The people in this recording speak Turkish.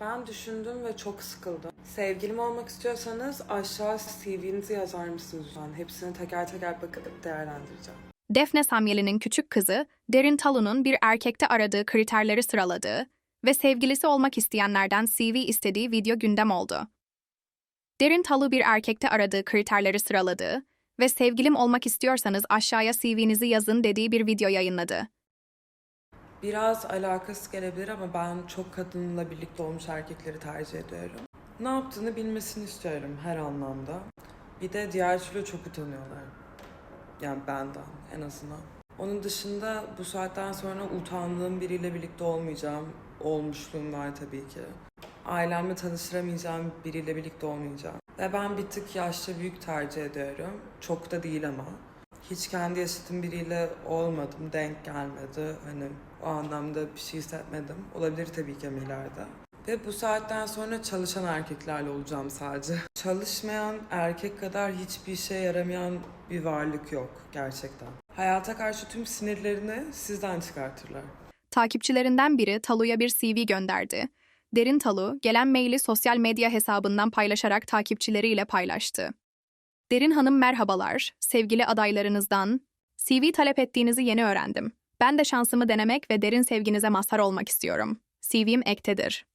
Ben düşündüm ve çok sıkıldım. Sevgilim olmak istiyorsanız aşağı CV'nizi yazar mısınız lütfen? Hepsini teker teker bakıp değerlendireceğim. Defne Samyeli'nin küçük kızı, Derin Talu'nun bir erkekte aradığı kriterleri sıraladığı ve sevgilisi olmak isteyenlerden CV istediği video gündem oldu. Derin Talu bir erkekte aradığı kriterleri sıraladığı ve sevgilim olmak istiyorsanız aşağıya CV'nizi yazın dediği bir video yayınladı. Biraz alakası gelebilir ama ben çok kadınla birlikte olmuş erkekleri tercih ediyorum. Ne yaptığını bilmesini istiyorum her anlamda. Bir de diğer türlü çok utanıyorlar. Yani benden en azından. Onun dışında bu saatten sonra utandığım biriyle birlikte olmayacağım. Olmuşluğum var tabii ki. Ailemle tanıştıramayacağım biriyle birlikte olmayacağım. Ve ben bir tık yaşça büyük tercih ediyorum. Çok da değil ama. Hiç kendi yaşadığım biriyle olmadım, denk gelmedi. Hani o anlamda bir şey hissetmedim. Olabilir tabii ki ileride. Ve bu saatten sonra çalışan erkeklerle olacağım sadece. Çalışmayan erkek kadar hiçbir işe yaramayan bir varlık yok gerçekten. Hayata karşı tüm sinirlerini sizden çıkartırlar. Takipçilerinden biri Talu'ya bir CV gönderdi. Derin Talu, gelen maili sosyal medya hesabından paylaşarak takipçileriyle paylaştı. Derin Hanım merhabalar, sevgili adaylarınızdan. CV talep ettiğinizi yeni öğrendim. Ben de şansımı denemek ve derin sevginize mazhar olmak istiyorum. CV'm ektedir.